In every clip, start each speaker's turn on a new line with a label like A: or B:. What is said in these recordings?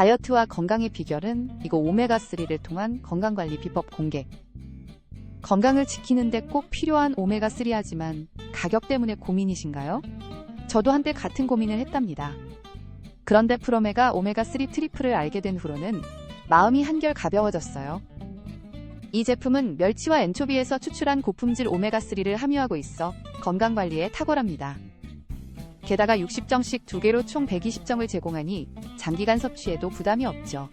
A: 다이어트와 건강의 비결은 이거 오메가3를 통한 건강관리 비법 공개. 건강을 지키는데 꼭 필요한 오메가3 하지만 가격 때문에 고민이신가요? 저도 한때 같은 고민을 했답니다. 그런데 프로메가 오메가3 트리플을 알게 된 후로는 마음이 한결 가벼워졌어요. 이 제품은 멸치와 엔초비에서 추출한 고품질 오메가3를 함유하고 있어 건강관리에 탁월합니다. 게다가 60정씩 두 개로 총 120정을 제공하니 장기간 섭취에도 부담이 없죠.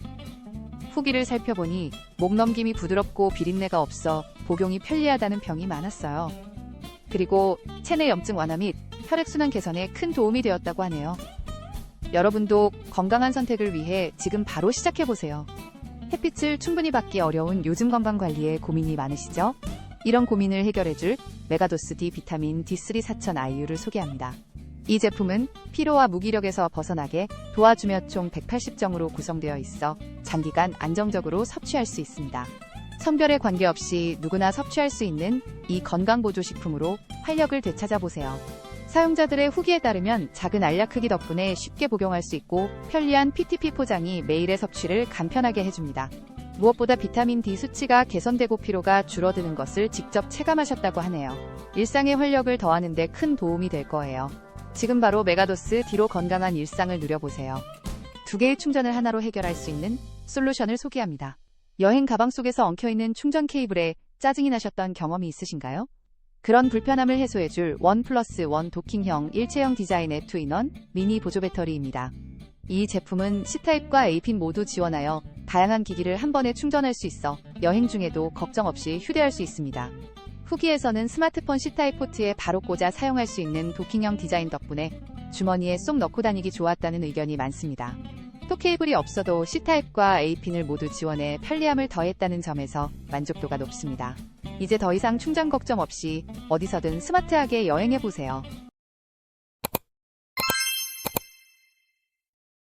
A: 후기를 살펴보니 목 넘김이 부드럽고 비린내가 없어 복용이 편리하다는 평이 많았어요. 그리고 체내 염증 완화 및 혈액순환 개선에 큰 도움이 되었다고 하네요. 여러분도 건강한 선택을 위해 지금 바로 시작해보세요. 햇빛을 충분히 받기 어려운 요즘 건강 관리에 고민이 많으시죠? 이런 고민을 해결해줄 메가도스 D 비타민 D3 4000 IU를 소개합니다. 이 제품은 피로와 무기력에서 벗어나게 도와주며 총 180정으로 구성되어 있어 장기간 안정적으로 섭취할 수 있습니다. 성별에 관계없이 누구나 섭취할 수 있는 이 건강보조식품으로 활력을 되찾아보세요. 사용자들의 후기에 따르면 작은 알약 크기 덕분에 쉽게 복용할 수 있고 편리한 PTP 포장이 매일의 섭취를 간편하게 해줍니다. 무엇보다 비타민 D 수치가 개선되고 피로가 줄어드는 것을 직접 체감하셨다고 하네요. 일상의 활력을 더하는 데 큰 도움이 될 거예요. 지금 바로 메가도스 D로 건강한 일상을 누려보세요. 두 개의 충전을 하나로 해결할 수 있는 솔루션을 소개합니다. 여행 가방 속에서 엉켜있는 충전 케이블에 짜증이 나셨던 경험이 있으신가요? 그런 불편함을 해소해줄 원 플러스 원 도킹형 일체형 디자인의 투인원 미니 보조 배터리입니다. 이 제품은 C타입과 A핀 모두 지원하여 다양한 기기를 한 번에 충전할 수 있어 여행 중에도 걱정 없이 휴대할 수 있습니다. 후기에서는 스마트폰 C타입 포트에 바로 꽂아 사용할 수 있는 도킹형 디자인 덕분에 주머니에 쏙 넣고 다니기 좋았다는 의견이 많습니다. 또 케이블이 없어도 C타입과 A핀을 모두 지원해 편리함을 더했다는 점에서 만족도가 높습니다. 이제 더 이상 충전 걱정 없이 어디서든 스마트하게 여행해 보세요.